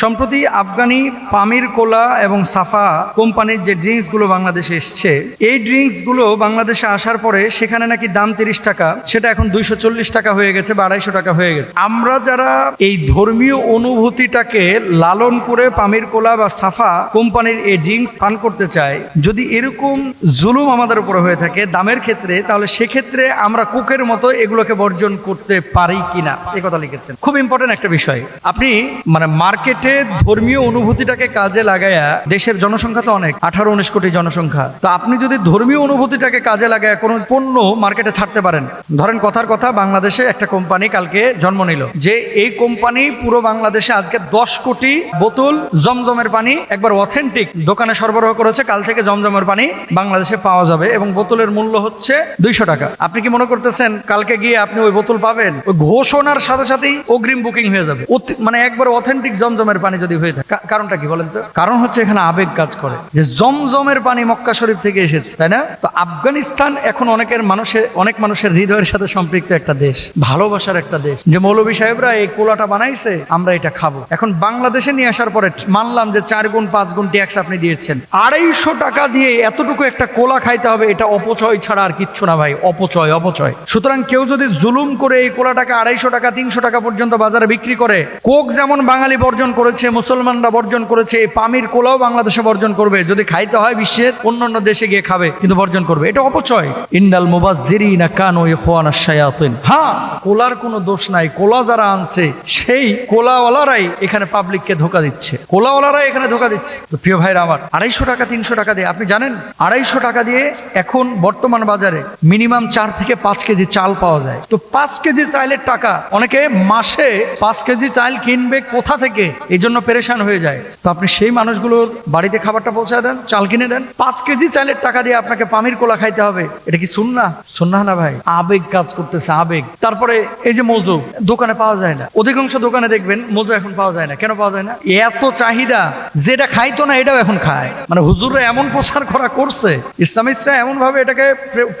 সম্প্রতি আফগানি পামির কোলা এবং সাফা কোম্পানির যে ড্রিঙ্কসগুলো বাংলাদেশে এসছে, এই ড্রিঙ্কসগুলো বাংলাদেশে আসার পরে সেখানে নাকি দাম তিরিশ টাকা, সেটা এখন দুইশো চল্লিশ টাকা হয়ে গেছে বা আড়াইশো টাকা হয়ে গেছে। আমরা যারা এই ধর্মীয় অনুভূতিটাকে লালন করে পামির কোলা বা সাফা কোম্পানির এই ড্রিঙ্কস পান করতে চাই, যদি এরকম জুলুম আমাদের উপরে হয়ে থাকে দামের ক্ষেত্রে, তাহলে সেক্ষেত্রে আমরা কুকের মতো এগুলোকে বর্জন করতে পারি কিনা এই কথা লিখেছেন। খুব ইম্পর্টেন্ট একটা বিষয়। আপনি মানে মার্কেটে ধর্মীয় অনুভূতিটাকে কাজে লাগায়া দেশের জনসংখ্যা তো অনেক, আঠারো, উনিশ কোটি জনসংখ্যা। তো আপনি যদি ধর্মীয় অনুভূতিটাকে কাজে লাগায় কোনো পণ্য মার্কেটে ছাড়তে পারেন, ধরেন কথার কথা বাংলাদেশে একটা কোম্পানি কালকে জন্ম নিল, যে এই কোম্পানি পুরো বাংলাদেশে আজকে দশ কোটি বোতল জমজমের পানি, একবার অথেন্টিক দোকানে সরবরাহ করেছে, কাল থেকে জমজমের পানি বাংলাদেশে পাওয়া যাবে এবং বোতলের মূল্য হচ্ছে দুইশো টাকা। আপনি কি মনে করতেছেন, কালকে গিয়ে আপনি ওই বোতল পাবেন? ওই ঘোষণার সাথে সাথেই অগ্রিম বুকিং হয়ে যাবে। মানে একবার অথেন্টিক জমজমের পানি যদি হয়ে থাকে কারণটা কি বলেন তো? কারণ হচ্ছে এখানে আবেগ কাজ করে। যে জমজমের পানি মক্কা শরীফ থেকে এসেছে, তাই না? তো আফগানিস্তান এখন অনেকের মানুষের অনেক মানুষের হৃদয়ের সাথে সম্পৃক্ত একটা দেশ, ভালোবাসার একটা দেশ। যে মৌলভী সাহেবরা এই কোলাটা বানাইছে, আমরা এটা খাব। এখন বাংলাদেশে নিয়ে আসার পরে মানলাম যে চার গুণ, পাঁচ গুণ ট্যাক্স আপনি দিয়েছেন। আড়াইশো টাকা দিয়ে এতটুকু একটা কোলা খাইতে হবে, এটা অপচয় ছাড়া আর কিচ্ছু না ভাই, অপচয় অপচয়। সুতরাং কেউ যদি জুলুম করে এই কোলাটাকে আড়াইশো টাকা, তিনশো টাকা পর্যন্ত বাজারে বিক্রি করে, কোক যেমন বাঙালি বর্জন করেছে, মুসলমানরা বর্জন করেছে পামির কোলাও বাংলাদেশে বর্জন করবে। যদি খাইতে হয় বিশ্বের, অন্যান্য দেশে গিয়ে খাবে, কিন্তু বর্জন করবে। এটা অপচয়। ইন্ডাল মুবাজ্জিরি না কানো ইখওয়ানা শায়াতিন। হ্যাঁ কোলার কোনো দোষ নাই। কোলা যারা আনছে, সেই কোলাওয়ালারাই এখানে পাবলিককে ধোকা দিচ্ছে। কোলাওয়ালারাই এখানে ধোকা দিচ্ছে। প্রিয় ভাইরা আমার, আড়াইশো টাকা, তিনশো টাকা দিয়ে, আপনি জানেন, আড়াইশো টাকা দিয়ে এখন বর্তমান বাজারে মিনিমাম চার থেকে পাঁচ কেজি চাল পাওয়া যায়। তো পাঁচ কেজি চাইলের টাকা, অনেকে মাসে পাঁচ কেজি চাল কিনবে কোথা থেকে? এই জন্য পেরেশান হয়ে যায়। তো আপনি সেই মানুষগুলোর বাড়িতে খাবারটা পৌঁছায় দেন, চাল কিনে দেন। পাঁচ কেজি চালের টাকা দিয়ে আপনাকে পামির কোলা খাইতে হবে। এটা কি শুননা শুননা না ভাই? আবেগ কাজ করতেছে, আবেগ। তারপরে এই যে মজু, দোকানে পাওয়া যায় না। অধিকাংশ দোকানে দেখবেন মজু এখন পাওয়া যায় না। কেন পাওয়া যায় না? এত চাহিদা, যেটা খাইতো না, এটাও এখন খায়। মানে হুজুররা এমন প্রচার করা করছে, ইসলামিস্টরা এমন ভাবে এটাকে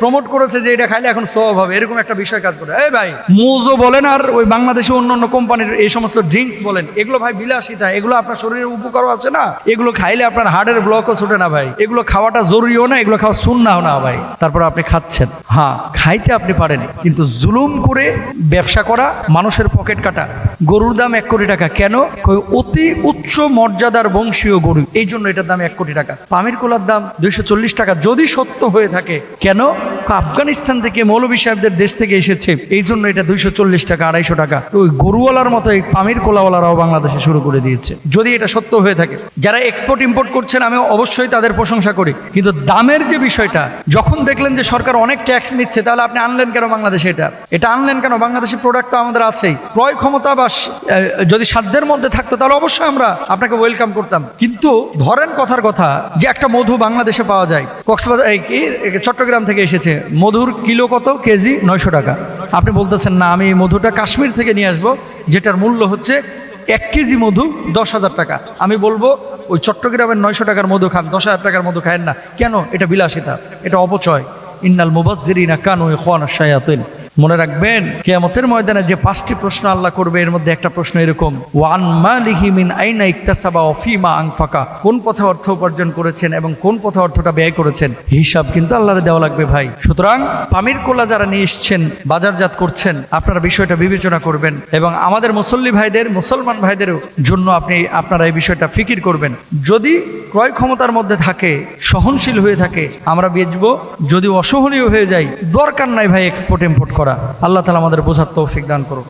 প্রমোট করেছে যে এটা খাইলে এখন সব হবে। এরকম একটা বিষয় কাজ করে। এই ভাই, মোজো বলেন আর ওই বাংলাদেশে অন্য অন্য কোম্পানির এই সমস্ত ড্রিঙ্কস বলেন, এগুলো ভাই বিলাসিতা এগুলো আপনার শরীরের উপকারও আছে না। এগুলো খাইলে আপনার হার্টের ব্লকও ছুটে না ভাই। এগুলো খাওয়াটা জরুরিও না, এগুলো খাওয়া শুননাও না ভাই। তারপর আপনি খাচ্ছেন। হ্যাঁ খাইতে আপনি পারেন, কিন্তু জুলুম করে ব্যবসা করা, মানুষের পকেট কাটা। গরুর দাম এক কোটি টাকা। কেন? অতি উচ্চ মর্যাদার বংশীয় গরু। এই জন্য এটার দাম এক কোটি টাকা। পামির কোলার দাম দুইশো চল্লিশ টাকা যদি সত্য হয়ে থাকে। কেন? আফগানিস্তান থেকে মৌলভী সাহেবদের দেশ থেকে এসেছে। এই জন্য এটা দুইশো চল্লিশ টাকা, আড়াইশো টাকা। ওই গরুওয়ালার মতো এই পামির কোলাওয়ালারাও বাংলাদেশে শুরু করে দিয়েছে। যদি এটা সত্য হয়ে থাকে। যারা এক্সপোর্ট ইম্পোর্ট করছেন আমি অবশ্যই তাদের প্রশংসা করি। কিন্তু দামের যে বিষয়টা, যখন দেখলেন যে সরকার অনেক ট্যাক্স নিচ্ছে, তাহলে আপনি আনলেন কেন বাংলাদেশে এটা? এটা আনলেন কেন? বাংলাদেশের প্রোডাক্ট তো আমাদের আছেই। ক্রয় ক্ষমতা বা স- আহ, যদি সাধ্যের মধ্যে থাকতো তাহলে অবশ্যই আমরা আপনাকে ওয়েলকাম করতাম। কিন্তু ধরেন কথার কথা যে একটা মধু বাংলাদেশে পাওয়া যায়। কক্সবাজার চট্টগ্রাম থেকে এসেছে। মধুর কিলো কত? কেজি নয়শো টাকা। আপনি বলতেছেন না আমি মধুটা কাশ্মীর থেকে নিয়ে আসব যেটার মূল্য হচ্ছে এক কেজি মধু দশ হাজার টাকা। আমি বলব ওই চট্টগ্রামের নয়শো টাকার মধু খান দশ হাজার টাকার মধু খায়েন না। কেন? এটা বিলাসিতা এটা অপচয়। ইন্নাল মুবাজ্জিরিনা কানু ইখওয়ানা শায়াতিন। মনে রাখবেন, কিয়ামতের ময়দানে যে পাঁচটি প্রশ্ন আল্লাহ করবে, এর মধ্যে একটা প্রশ্ন এরকম, ওয়ান মালিহি মিন আইনা ইকতাসাবা ওয়া ফিমা আনফাকা কোন পথে অর্থ উপার্জন করেছেন এবং কোন পথে অর্থটা ব্যয় করেছেন? হিসাব কিন্তু আল্লাহরে দেওয়া লাগবে ভাই। সুতরাং, পামির কোলা যারা নিয়ে এসছেন, বাজারজাত করছেন, আপনারা বিষয়টা বিবেচনা করবেন এবং আমাদের মুসল্লি ভাইদের, মুসলমান ভাইদের জন্য আপনি, আপনারা এই বিষয়টা ফিকির করবেন। যদি ক্রয় ক্ষমতার মধ্যে থাকে, সহনশীল হয়ে থাকে, আমরা বেচবো। যদি অসহনীয় হয়ে যায়, দরকার নাই ভাই এক্সপোর্ট ইম্পোর্ট করা আল্লাহ তালা আমাদের বোঝার তৌফিক দান করুন